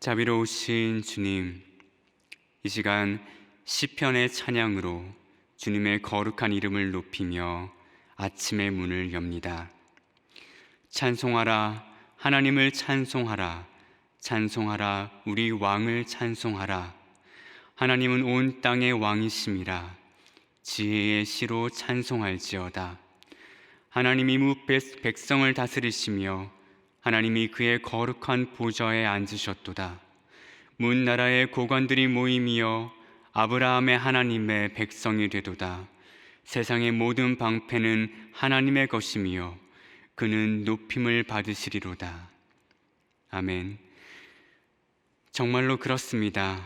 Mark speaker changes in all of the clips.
Speaker 1: 자비로우신 주님, 이 시간 시편의 찬양으로 주님의 거룩한 이름을 높이며 아침의 문을 엽니다. 찬송하라, 하나님을 찬송하라, 찬송하라, 우리 왕을 찬송하라. 하나님은 온 땅의 왕이심이라. 지혜의 시로 찬송할지어다. 하나님이 무 백성을 다스리시며 하나님이 그의 거룩한 보좌에 앉으셨도다. 문 나라의 고관들이 모임이여 아브라함의 하나님의 백성이 되도다. 세상의 모든 방패는 하나님의 것이며 그는 높임을 받으시리로다. 아멘. 정말로 그렇습니다.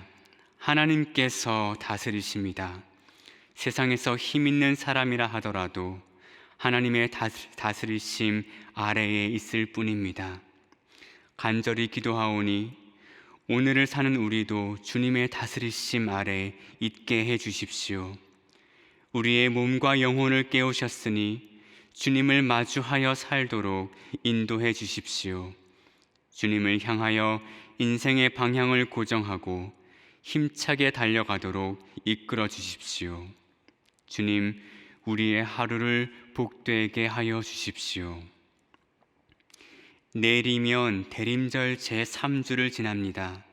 Speaker 1: 하나님께서 다스리십니다. 세상에서 힘 있는 사람이라 하더라도 하나님의 다스리심 아래에 있을 뿐입니다. 간절히 기도하오니 오늘을 사는 우리도 주님의 다스리심 아래 있게 해 주십시오. 우리의 몸과 영혼을 깨우셨으니 주님을 마주하여 살도록 인도해 주십시오. 주님을 향하여 인생의 방향을 고정하고 힘차게 달려가도록 이끌어 주십시오. 주님, 우리의 하루를 복되게 하여 주십시오. 내일이면 대림절 제3주를 지납니다.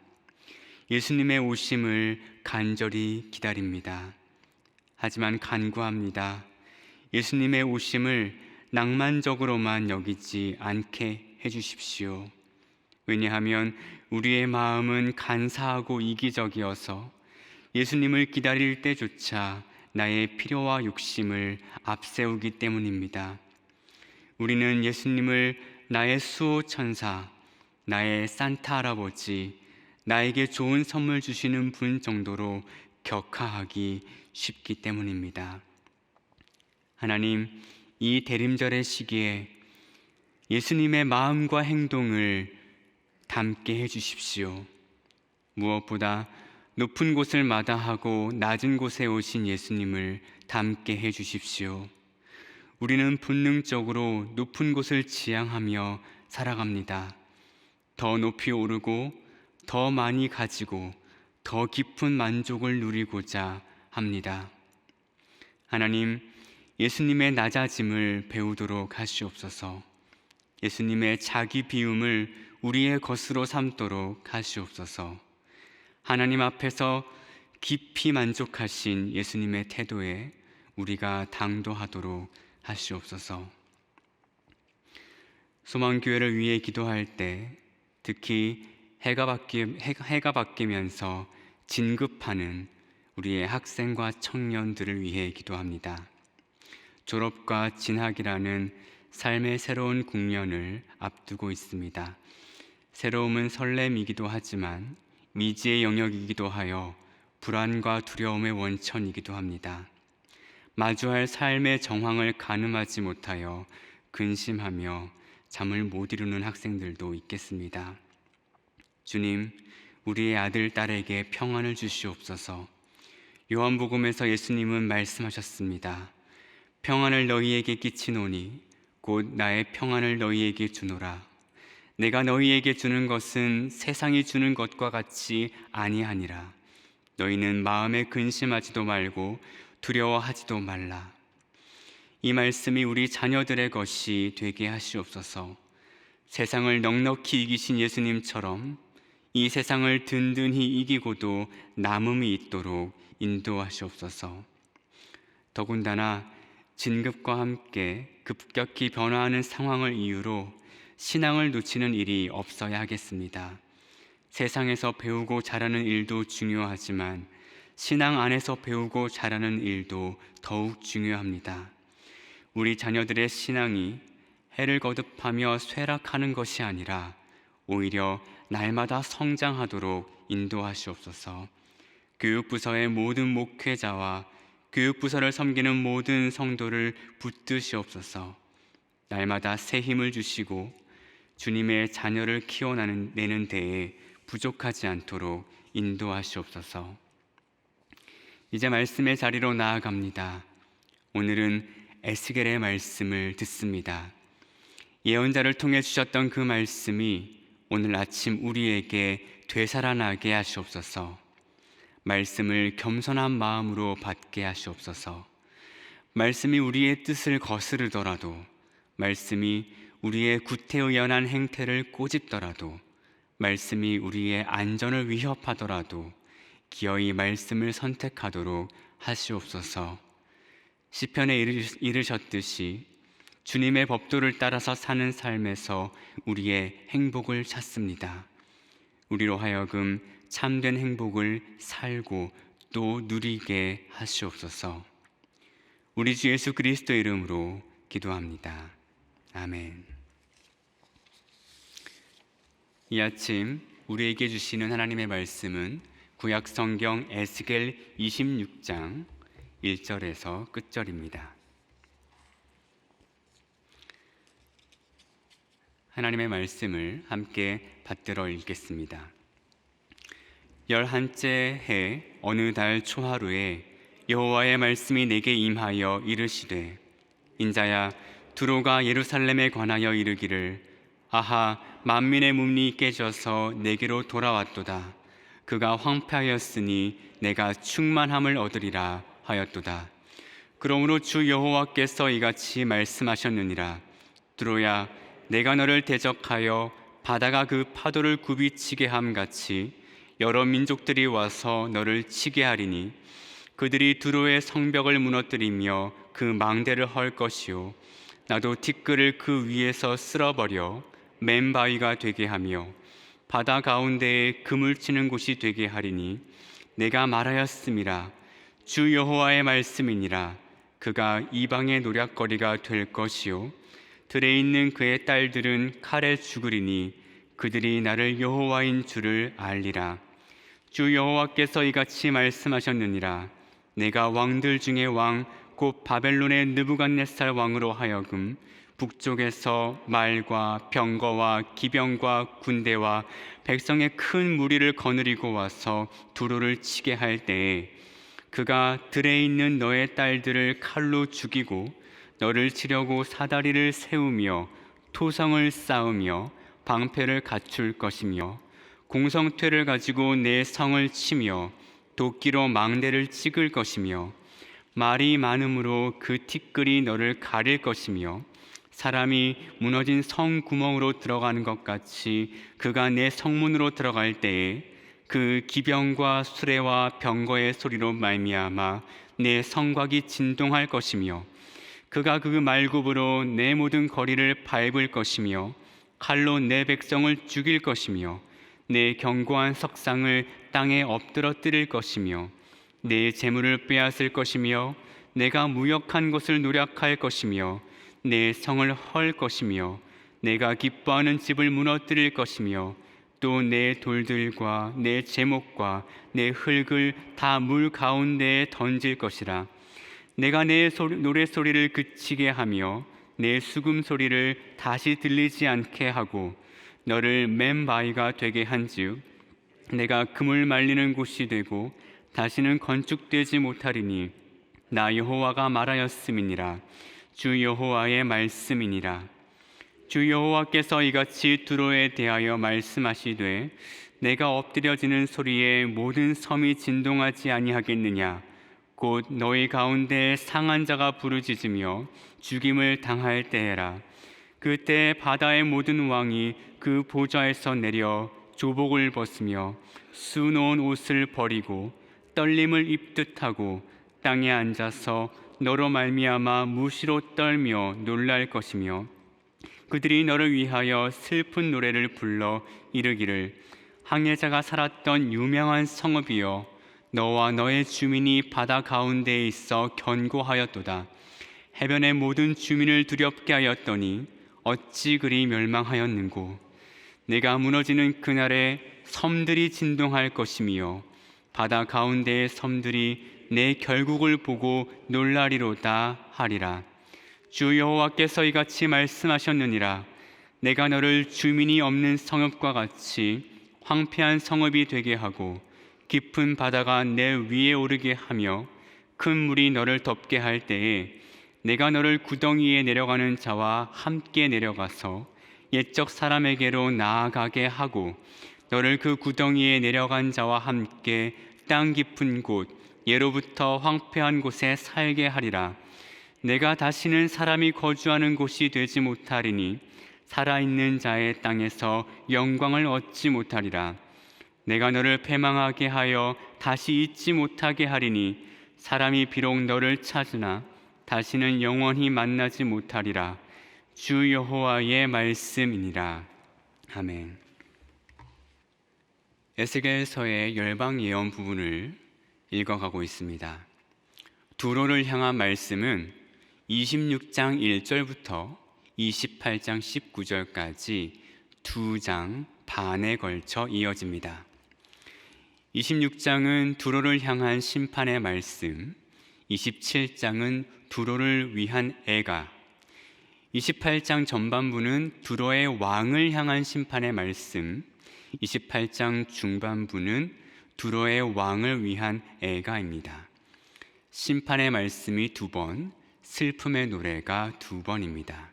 Speaker 1: 예수님의 오심을 간절히 기다립니다. 하지만 간구합니다. 예수님의 오심을 낭만적으로만 여기지 않게 해 주십시오. 왜냐하면 우리의 마음은 간사하고 이기적이어서 예수님을 기다릴 때조차 나의 필요와 욕심을 앞세우기 때문입니다. 우리는 예수님을 나의 수호 천사, 나의 산타 할아버지, 나에게 좋은 선물 주시는 분 정도로 격하하기 쉽기 때문입니다. 하나님, 이 대림절의 시기에 예수님의 마음과 행동을 담게 해 주십시오. 무엇보다 높은 곳을 마다하고 낮은 곳에 오신 예수님을 담게 해 주십시오. 우리는 본능적으로 높은 곳을 지향하며 살아갑니다. 더 높이 오르고 더 많이 가지고 더 깊은 만족을 누리고자 합니다. 하나님, 예수님의 낮아짐을 배우도록 하시옵소서. 예수님의 자기 비움을 우리의 것으로 삼도록 하시옵소서. 하나님 앞에서 깊이 만족하신 예수님의 태도에 우리가 당도하도록 하시옵소서. 소망교회를 위해 기도할 때 특히 해가, 바뀌, 해가 바뀌면서 진급하는 우리의 학생과 청년들을 위해 기도합니다. 졸업과 진학이라는 삶의 새로운 국면을 앞두고 있습니다. 새로움은 설렘이기도 하지만 미지의 영역이기도 하여 불안과 두려움의 원천이기도 합니다. 마주할 삶의 정황을 가늠하지 못하여 근심하며 잠을 못 이루는 학생들도 있겠습니다. 주님, 우리의 아들, 딸에게 평안을 주시옵소서. 요한복음에서 예수님은 말씀하셨습니다. 평안을 너희에게 끼치노니 곧 나의 평안을 너희에게 주노라. 내가 너희에게 주는 것은 세상이 주는 것과 같이 아니하니라. 너희는 마음에 근심하지도 말고 두려워하지도 말라. 이 말씀이 우리 자녀들의 것이 되게 하시옵소서. 세상을 넉넉히 이기신 예수님처럼 이 세상을 든든히 이기고도 남음이 있도록 인도하시옵소서. 더군다나 진급과 함께 급격히 변화하는 상황을 이유로 신앙을 놓치는 일이 없어야 하겠습니다. 세상에서 배우고 자라는 일도 중요하지만 신앙 안에서 배우고 자라는 일도 더욱 중요합니다. 우리 자녀들의 신앙이 해를 거듭하며 쇠락하는 것이 아니라 오히려 날마다 성장하도록 인도하시옵소서. 교육부서의 모든 목회자와 교육부서를 섬기는 모든 성도를 붙드시옵소서. 날마다 새 힘을 주시고 주님의 자녀를 키워내는 데에 부족하지 않도록 인도하시옵소서. 이제 말씀의 자리로 나아갑니다. 오늘은 에스겔의 말씀을 듣습니다. 예언자를 통해 주셨던 그 말씀이 오늘 아침 우리에게 되살아나게 하시옵소서. 말씀을 겸손한 마음으로 받게 하시옵소서. 말씀이 우리의 뜻을 거스르더라도, 말씀이 우리의 구태의연한 행태를 꼬집더라도, 말씀이 우리의 안전을 위협하더라도, 기어이 말씀을 선택하도록 하시옵소서. 시편에 이르- 이르셨듯이 주님의 법도를 따라서 사는 삶에서 우리의 행복을 찾습니다. 우리로 하여금 참된 행복을 살고 또 누리게 하시옵소서. 우리 주 예수 그리스도 이름으로 기도합니다. 아멘. 이 아침 우리에게 주시는 하나님의 말씀은 구약 성경 에스겔 26장 1절에서 끝절입니다. 하나님의 말씀을 함께 받들어 읽겠습니다. 열한째 해 어느 달 초하루에 여호와의 말씀이 내게 임하여 이르시되 인자야 두로가 예루살렘에 관하여 이르기를 아하 만민의 문이 깨져서 내게로 돌아왔도다. 그가 황폐하였으니 내가 충만함을 얻으리라 하였도다. 그러므로 주 여호와께서 이같이 말씀하셨느니라. 두로야 내가 너를 대적하여 바다가 그 파도를 굽이치게 함 같이 여러 민족들이 와서 너를 치게 하리니 그들이 두로의 성벽을 무너뜨리며 그 망대를 헐 것이요. 나도 티끌을 그 위에서 쓸어버려 맨바위가 되게 하며 바다 가운데에 그물 치는 곳이 되게 하리니 내가 말하였음이라 주 여호와의 말씀이니라. 그가 이방의 노략거리가 될 것이요. 들에 있는 그의 딸들은 칼에 죽으리니 그들이 나를 여호와인 줄을 알리라. 주 여호와께서 이같이 말씀하셨느니라. 내가 왕들 중에 왕 곧 바벨론의 느부갓네살 왕으로 하여금 북쪽에서 말과 병거와 기병과 군대와 백성의 큰 무리를 거느리고 와서 두로를 치게 할 때에 그가 들에 있는 너의 딸들을 칼로 죽이고 너를 치려고 사다리를 세우며 토성을 쌓으며 방패를 갖출 것이며 공성퇴를 가지고 내 성을 치며 도끼로 망대를 찍을 것이며 말이 많음으로 그 티끌이 너를 가릴 것이며 사람이 무너진 성 구멍으로 들어가는 것 같이 그가 내 성문으로 들어갈 때에 그 기병과 수레와 병거의 소리로 말미암아 내 성곽이 진동할 것이며 그가 그 말굽으로 내 모든 거리를 밟을 것이며 칼로 내 백성을 죽일 것이며 내 견고한 석상을 땅에 엎드러뜨릴 것이며 내 재물을 빼앗을 것이며 내가 무역한 것을 노력할 것이며 내 성을 헐 것이며 내가 기뻐하는 집을 무너뜨릴 것이며 또 내 돌들과 내 제목과 내 흙을 다 물 가운데에 던질 것이라. 내가 내 소리, 노래 소리를 그치게 하며 내 수금 소리를 다시 들리지 않게 하고 너를 맨바위가 되게 한즉 내가 금을 말리는 곳이 되고 다시는 건축되지 못하리니 나 여호와가 말하였음이니라 주 여호와의 말씀이니라. 주 여호와께서 이같이 두로에 대하여 말씀하시되 내가 엎드려지는 소리에 모든 섬이 진동하지 아니하겠느냐? 곧 너희 가운데 상한 자가 부르짖으며 죽임을 당할 때에라. 그때 바다의 모든 왕이 그 보좌에서 내려 조복을 벗으며 수놓은 옷을 버리고 떨림을 입듯 하고 땅에 앉아서 너로 말미암아 무시로 떨며 놀랄 것이며 그들이 너를 위하여 슬픈 노래를 불러 이르기를 항해자가 살았던 유명한 성읍이여 너와 너의 주민이 바다 가운데에 있어 견고하였도다. 해변의 모든 주민을 두렵게 하였더니 어찌 그리 멸망하였는고? 내가 무너지는 그날에 섬들이 진동할 것이며 바다 가운데의 섬들이 내 결국을 보고 놀라리로다 하리라. 주 여호와께서 이같이 말씀하셨느니라. 내가 너를 주민이 없는 성읍과 같이 황폐한 성읍이 되게 하고 깊은 바다가 내 위에 오르게 하며 큰 물이 너를 덮게 할 때에 내가 너를 구덩이에 내려가는 자와 함께 내려가서 옛적 사람에게로 나아가게 하고 너를 그 구덩이에 내려간 자와 함께 땅 깊은 곳 예로부터 황폐한 곳에 살게 하리라. 내가 다시는 사람이 거주하는 곳이 되지 못하리니 살아있는 자의 땅에서 영광을 얻지 못하리라. 내가 너를 패망하게 하여 다시 잊지 못하게 하리니 사람이 비록 너를 찾으나 다시는 영원히 만나지 못하리라. 주 여호와의 말씀이니라. 아멘. 에스겔서의 열방 예언 부분을 읽어가고 있습니다. 두로를 향한 말씀은 26장 1절부터 28장 19절까지 두 장 반에 걸쳐 이어집니다. 26장은 두로를 향한 심판의 말씀, 27장은 두로를 위한 애가, 28장 전반부는 두로의 왕을 향한 심판의 말씀, 28장 중반부는 두로의 왕을 위한 애가입니다. 심판의 말씀이 두 번, 슬픔의 노래가 두 번입니다.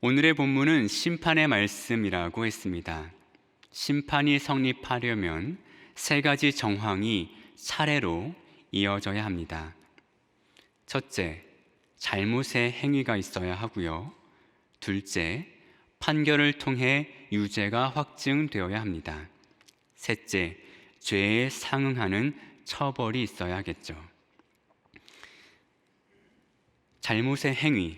Speaker 1: 오늘의 본문은 심판의 말씀이라고 했습니다. 심판이 성립하려면 세 가지 정황이 차례로 이어져야 합니다. 첫째, 잘못의 행위가 있어야 하고요. 둘째, 판결을 통해 유죄가 확증되어야 합니다. 셋째, 죄에 상응하는 처벌이 있어야겠죠. 잘못의 행위,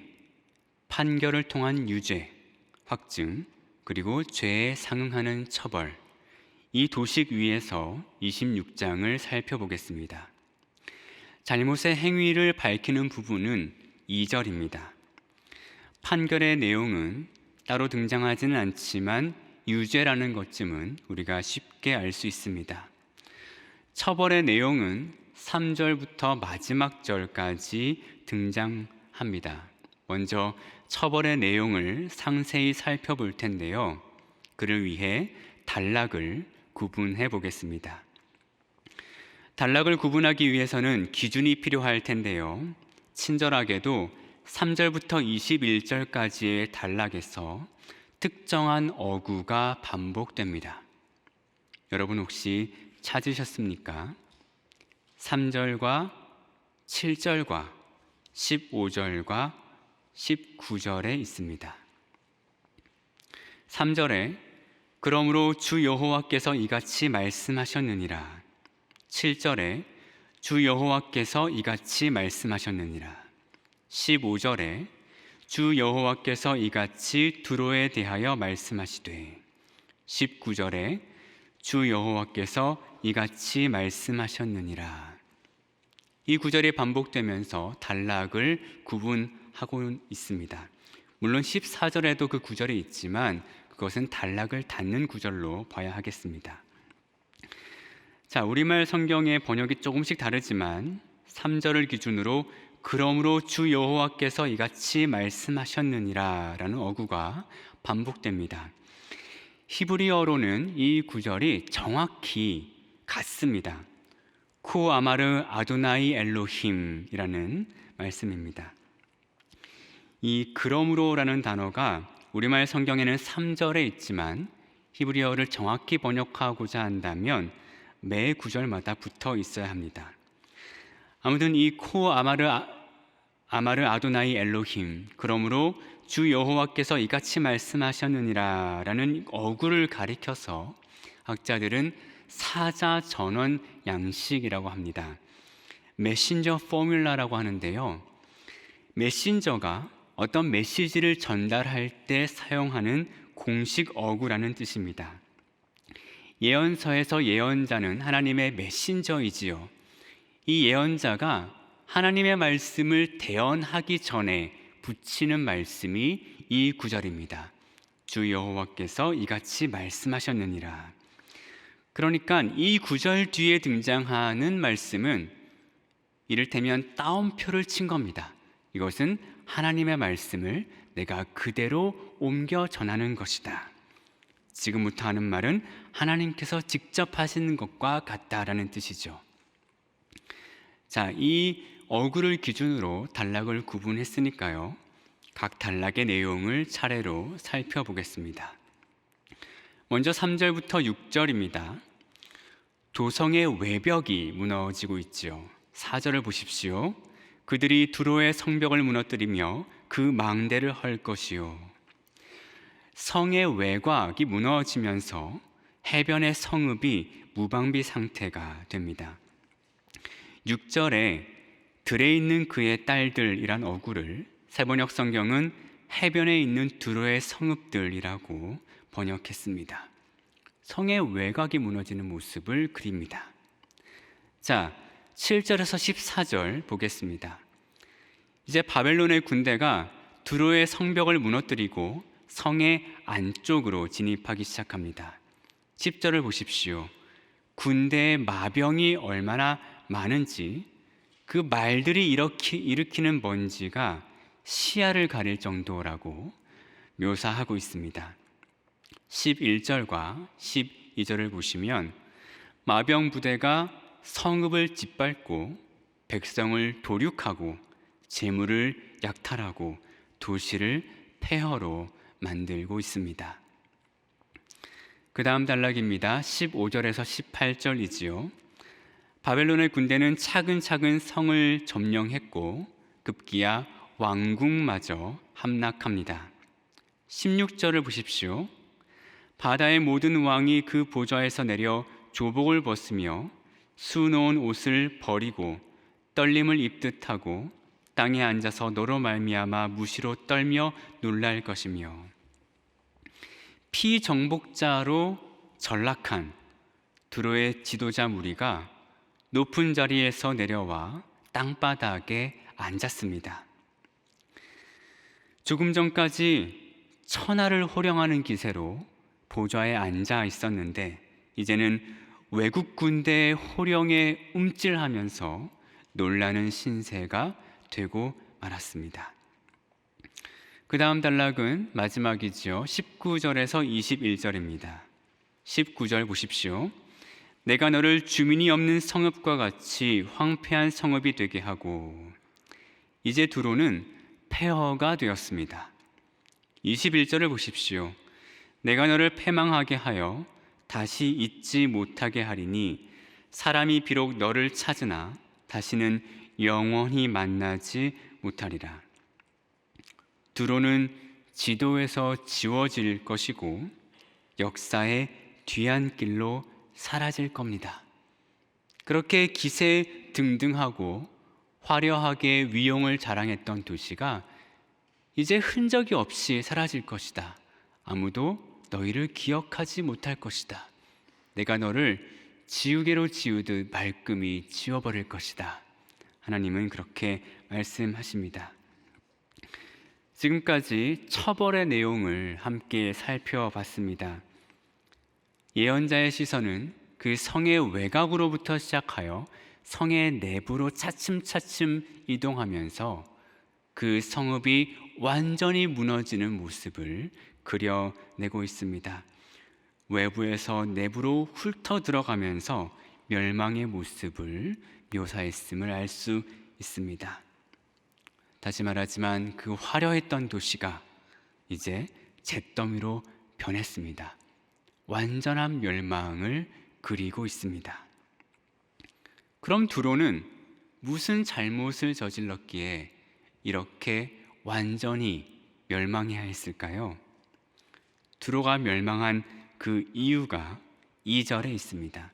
Speaker 1: 판결을 통한 유죄, 확증, 그리고 죄에 상응하는 처벌. 이 도식 위에서 26장을 살펴보겠습니다. 잘못의 행위를 밝히는 부분은 2절입니다. 판결의 내용은 따로 등장하지는 않지만 유죄라는 것쯤은 우리가 쉽게 알 수 있습니다. 처벌의 내용은 3절부터 마지막 절까지 등장합니다. 먼저 처벌의 내용을 상세히 살펴볼 텐데요. 그를 위해 단락을 구분해 보겠습니다. 단락을 구분하기 위해서는 기준이 필요할 텐데요. 친절하게도 3절부터 21절까지의 단락에서 특정한 어구가 반복됩니다. 여러분 혹시 찾으셨습니까? 3절과 7절과 15절과 19절에 있습니다. 3절에 그러므로 주 여호와께서 이같이 말씀하셨느니라. 7절에 주 여호와께서 이같이 말씀하셨느니라. 15절에 주 여호와께서 이같이 두로에 대하여 말씀하시되 19절에 주 여호와께서 이같이 말씀하셨느니라. 이 구절이 반복되면서 단락을 구분하고 있습니다. 물론 14절에도 그 구절이 있지만 그것은 단락을 닫는 구절로 봐야 하겠습니다. 자, 우리말 성경의 번역이 조금씩 다르지만 3절을 기준으로 그러므로 주 여호와께서 이같이 말씀하셨느니라라는 어구가 반복됩니다. 히브리어로는 이 구절이 정확히 같습니다. 쿠 아마르 아도나이 엘로힘이라는 말씀입니다. 이 그러므로라는 단어가 우리말 성경에는 3절에 있지만 히브리어를 정확히 번역하고자 한다면 매 구절마다 붙어 있어야 합니다. 아무튼 이 코 아마르 아마르 아도나이 엘로힘 그러므로 주 여호와께서 이같이 말씀하셨느니라라는 어구를 가리켜서 학자들은 사자 전원 양식이라고 합니다. 메신저 포뮬라라고 하는데요. 메신저가 어떤 메시지를 전달할 때 사용하는 공식 어구라는 뜻입니다. 예언서에서 예언자는 하나님의 메신저이지요. 이 예언자가 하나님의 말씀을 대언하기 전에 붙이는 말씀이 이 구절입니다. 주 여호와께서 이같이 말씀하셨느니라. 그러니까 이 구절 뒤에 등장하는 말씀은 이를테면 따옴표를 친 겁니다. 이것은 하나님의 말씀을 내가 그대로 옮겨 전하는 것이다. 지금부터 하는 말은 하나님께서 직접 하시는 것과 같다라는 뜻이죠. 자, 이 어구를 기준으로 단락을 구분했으니까요. 각 단락의 내용을 차례로 살펴보겠습니다. 먼저 3절부터 6절입니다. 도성의 외벽이 무너지고 있지요. 4절을 보십시오. 그들이 두로의 성벽을 무너뜨리며 그 망대를 헐 것이요. 성의 외곽이 무너지면서 해변의 성읍이 무방비 상태가 됩니다. 6절에 들에 있는 그의 딸들이란 어구를 세번역 성경은 해변에 있는 두로의 성읍들이라고 번역했습니다. 성의 외곽이 무너지는 모습을 그립니다. 자, 7절에서 14절 보겠습니다. 이제 바벨론의 군대가 두로의 성벽을 무너뜨리고 성의 안쪽으로 진입하기 시작합니다. 10절을 보십시오. 군대의 마병이 얼마나 많은지 그 말들이 일으키, 일으키는 먼지가 시야를 가릴 정도라고 묘사하고 있습니다. 11절과 12절을 보시면 마병 부대가 성읍을 짓밟고 백성을 도륙하고 재물을 약탈하고 도시를 폐허로 만들고 있습니다. 그 다음 단락입니다. 15절에서 18절이지요. 바벨론의 군대는 차근차근 성을 점령했고 급기야 왕궁마저 함락합니다. 16절을 보십시오. 바다의 모든 왕이 그 보좌에서 내려 조복을 벗으며 수놓은 옷을 버리고 떨림을 입듯 하고 땅에 앉아서 너로 말미암아 무시로 떨며 놀랄 것이며 피정복자로 전락한 두로의 지도자 무리가 높은 자리에서 내려와 땅바닥에 앉았습니다. 조금 전까지 천하를 호령하는 기세로 보좌에 앉아 있었는데 이제는 외국 군대의 호령에 움찔하면서 놀라는 신세가 되고 말았습니다. 그 다음 단락은 마지막이지요. 19절에서 21절입니다. 19절 보십시오. 내가 너를 주민이 없는 성읍과 같이 황폐한 성읍이 되게 하고 이제 두로는 폐허가 되었습니다. 21절을 보십시오. 내가 너를 패망하게 하여 다시 잊지 못하게 하리니 사람이 비록 너를 찾으나 다시는 영원히 만나지 못하리라. 두로는 지도에서 지워질 것이고 역사의 뒤안길로 사라질 겁니다. 그렇게 기세 등등하고 화려하게 위용을 자랑했던 도시가 이제 흔적이 없이 사라질 것이다. 아무도 너희를 기억하지 못할 것이다. 내가 너를 지우개로 지우듯 말끔히 지워버릴 것이다. 하나님은 그렇게 말씀하십니다. 지금까지 처벌의 내용을 함께 살펴봤습니다. 예언자의 시선은 그 성의 외곽으로부터 시작하여 성의 내부로 차츰차츰 이동하면서 그 성읍이 완전히 무너지는 모습을 그려내고 있습니다. 외부에서 내부로 훑어 들어가면서 멸망의 모습을 묘사했음을 알 수 있습니다. 다시 말하지만 그 화려했던 도시가 이제 잿더미로 변했습니다. 완전한 멸망을 그리고 있습니다. 그럼 두로는 무슨 잘못을 저질렀기에 이렇게 완전히 멸망해야 했을까요? 두로가 멸망한 그 이유가 2절에 있습니다.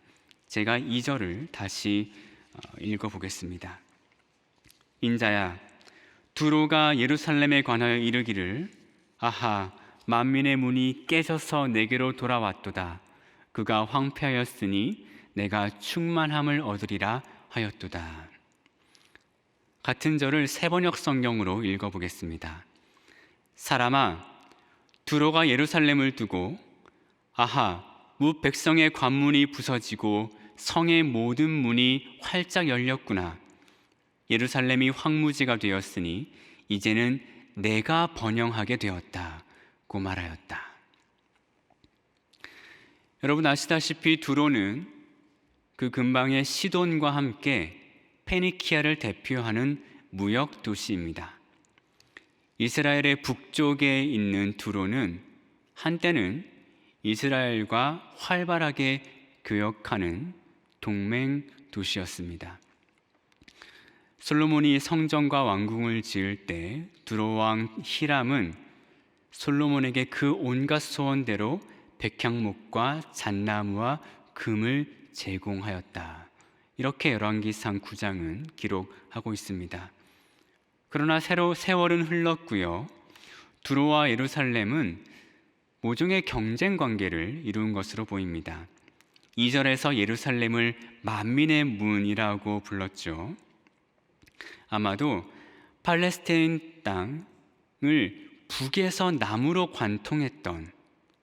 Speaker 1: 제가 2절을 다시 어, 읽어 보겠습니다. 인자야, 두로가 예루살렘에 관하여 이르기를 아하 만민의 문이 깨져서 내게로 돌아왔도다. 그가 황폐하였으니 내가 충만함을 얻으리라 하였도다. 같은 절을 세 번역 성경으로 읽어 보겠습니다. 사람아, 두로가 예루살렘을 두고 아하, 무 백성의 관문이 부서지고 성의 모든 문이 활짝 열렸구나. 예루살렘이 황무지가 되었으니 이제는 내가 번영하게 되었다 고 말하였다. 여러분 아시다시피 두로는 그 근방의 시돈과 함께 페니키아를 대표하는 무역 도시입니다. 이스라엘의 북쪽에 있는 두로는 한때는 이스라엘과 활발하게 교역하는 동맹 도시였습니다. 솔로몬이 성전과 왕궁을 지을 때 두로 왕 히람은 솔로몬에게 그 온갖 소원대로 백향목과 잣나무와 금을 제공하였다. 이렇게 열왕기상 9장은 기록하고 있습니다. 그러나 새로 세월은 흘렀고요. 두로와 예루살렘은 모종의 경쟁 관계를 이룬 것으로 보입니다. 2절에서 예루살렘을 만민의 문이라고 불렀죠. 아마도 팔레스타인 땅을 북에서 남으로 관통했던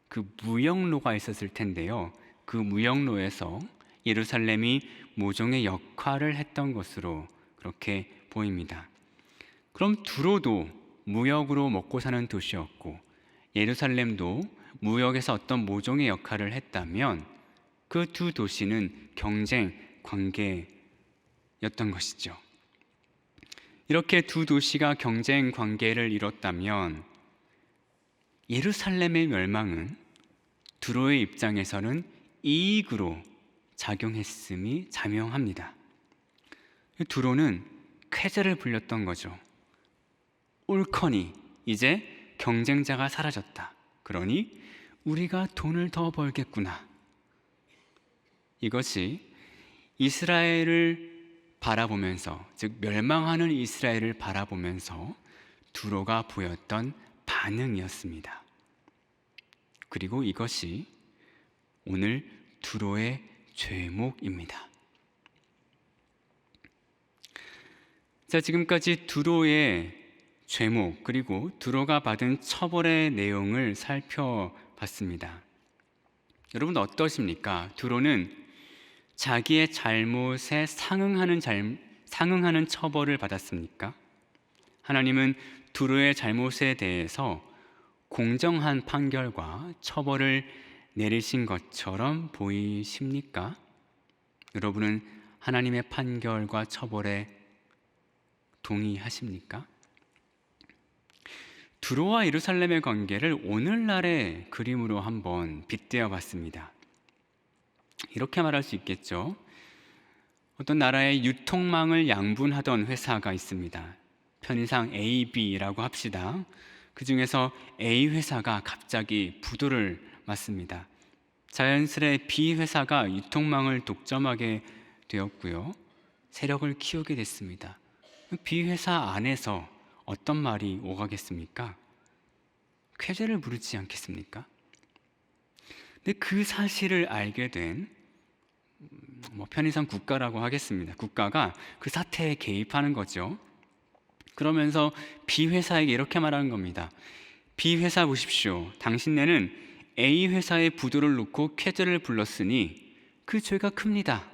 Speaker 1: 그 무역로가 있었을 텐데요. 그 무역로에서 예루살렘이 모종의 역할을 했던 것으로 그렇게 보입니다. 그럼 두로도 무역으로 먹고 사는 도시였고 예루살렘도 무역에서 어떤 모종의 역할을 했다면 그 두 도시는 경쟁 관계였던 것이죠. 이렇게 두 도시가 경쟁 관계를 이뤘다면 예루살렘의 멸망은 두로의 입장에서는 이익으로 작용했음이 자명합니다. 두로는 쾌재를 불렸던 거죠. 옳거니 이제 경쟁자가 사라졌다. 그러니 우리가 돈을 더 벌겠구나. 이것이 이스라엘을 바라보면서 즉 멸망하는 이스라엘을 바라보면서 두로가 보였던 반응이었습니다. 그리고 이것이 오늘 두로의 죄목입니다. 자, 지금까지 두로의 죄목 그리고 두로가 받은 처벌의 내용을 살펴봤습니다. 여러분 어떠십니까? 두로는 자기의 잘못에 상응하는 잘, 상응하는 처벌을 받았습니까? 하나님은 두로의 잘못에 대해서 공정한 판결과 처벌을 내리신 것처럼 보이십니까? 여러분은 하나님의 판결과 처벌에 동의하십니까? 두로와 예루살렘의 관계를 오늘날의 그림으로 한번 빗대어 봤습니다. 이렇게 말할 수 있겠죠. 어떤 나라의 유통망을 양분하던 회사가 있습니다. 편의상 AB라고 합시다. 그 중에서 A 회사가 갑자기 부도를 맞습니다. 자연스레 B 회사가 유통망을 독점하게 되었고요. 세력을 키우게 됐습니다. B 회사 안에서 어떤 말이 오가겠습니까? 쾌재를 부르지 않겠습니까? 근데 그 사실을 알게 된 뭐 편의상 국가라고 하겠습니다. 국가가 그 사태에 개입하는 거죠. 그러면서 B 회사에게 이렇게 말하는 겁니다. B 회사 보십시오. 당신네는 A 회사의 부도를 놓고 쾌재를 불렀으니 그 죄가 큽니다.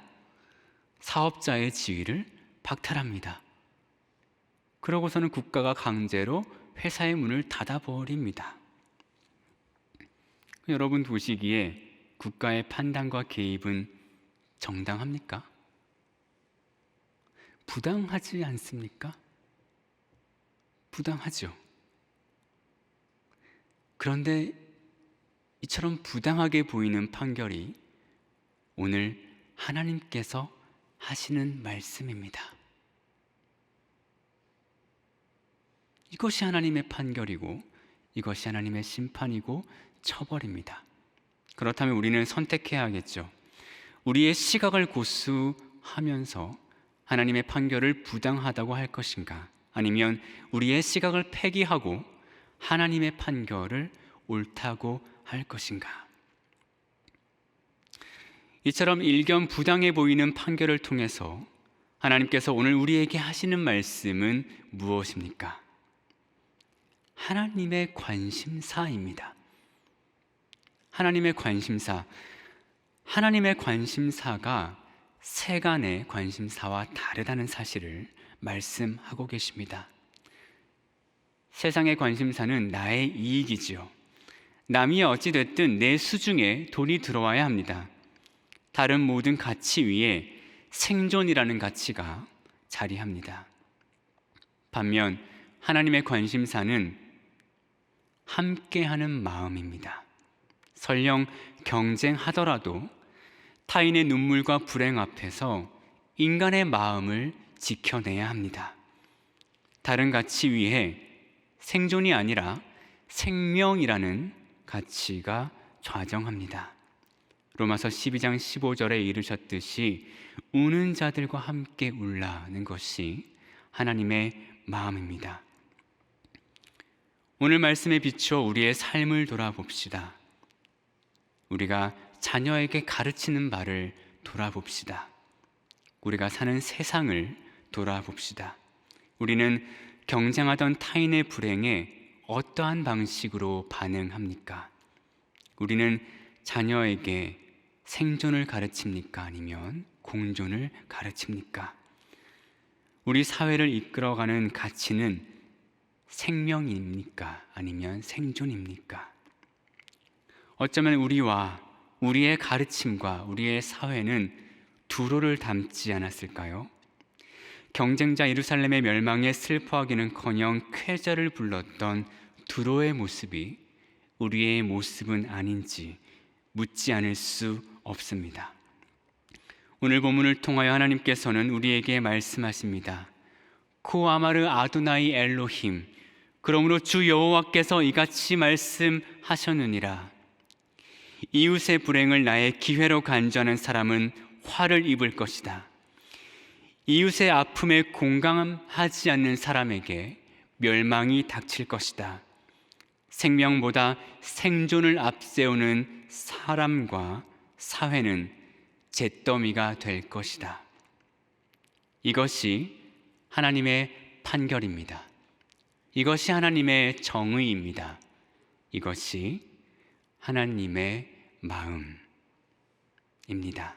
Speaker 1: 사업자의 지위를 박탈합니다. 그러고서는 국가가 강제로 회사의 문을 닫아버립니다. 여러분 보시기에 국가의 판단과 개입은 정당합니까? 부당하지 않습니까? 부당하죠. 그런데 이처럼 부당하게 보이는 판결이 오늘 하나님께서 하시는 말씀입니다. 이것이 하나님의 판결이고 이것이 하나님의 심판이고 처벌입니다. 그렇다면 우리는 선택해야 하겠죠. 우리의 시각을 고수하면서 하나님의 판결을 부당하다고 할 것인가? 아니면 우리의 시각을 폐기하고 하나님의 판결을 옳다고 할 것인가? 이처럼 일견 부당해 보이는 판결을 통해서 하나님께서 오늘 우리에게 하시는 말씀은 무엇입니까? 하나님의 관심사입니다. 하나님의 관심사. 하나님의 관심사가 세간의 관심사와 다르다는 사실을 말씀하고 계십니다. 세상의 관심사는 나의 이익이지요. 남이 어찌됐든 내 수중에 돈이 들어와야 합니다. 다른 모든 가치 위에 생존이라는 가치가 자리합니다. 반면 하나님의 관심사는 함께하는 마음입니다. 설령 경쟁하더라도 타인의 눈물과 불행 앞에서 인간의 마음을 지켜내야 합니다. 다른 가치 위에 생존이 아니라 생명이라는 가치가 좌정합니다. 로마서 12장 15절에 이르셨듯이 우는 자들과 함께 울라는 것이 하나님의 마음입니다. 오늘 말씀에 비추어 우리의 삶을 돌아봅시다. 우리가 자녀에게 가르치는 바를 돌아봅시다. 우리가 사는 세상을 돌아봅시다. 우리는 경쟁하던 타인의 불행에 어떠한 방식으로 반응합니까? 우리는 자녀에게 생존을 가르칩니까? 아니면 공존을 가르칩니까? 우리 사회를 이끌어가는 가치는 생명입니까? 아니면 생존입니까? 어쩌면 우리와 우리의 가르침과 우리의 사회는 두로를 닮지 않았을까요? 경쟁자 예루살렘의 멸망에 슬퍼하기는커녕 쾌절을 불렀던 두로의 모습이 우리의 모습은 아닌지 묻지 않을 수 없습니다. 오늘 본문을 통하여 하나님께서는 우리에게 말씀하십니다. 코아마르 아도나이 엘로힘 그러므로 주 여호와께서 이같이 말씀하셨느니라 이웃의 불행을 나의 기회로 간주하는 사람은 화를 입을 것이다. 이웃의 아픔에 공감하지 않는 사람에게 멸망이 닥칠 것이다. 생명보다 생존을 앞세우는 사람과 사회는 잿더미가 될 것이다. 이것이 하나님의 판결입니다. 이것이 하나님의 정의입니다. 이것이 하나님의 마음입니다.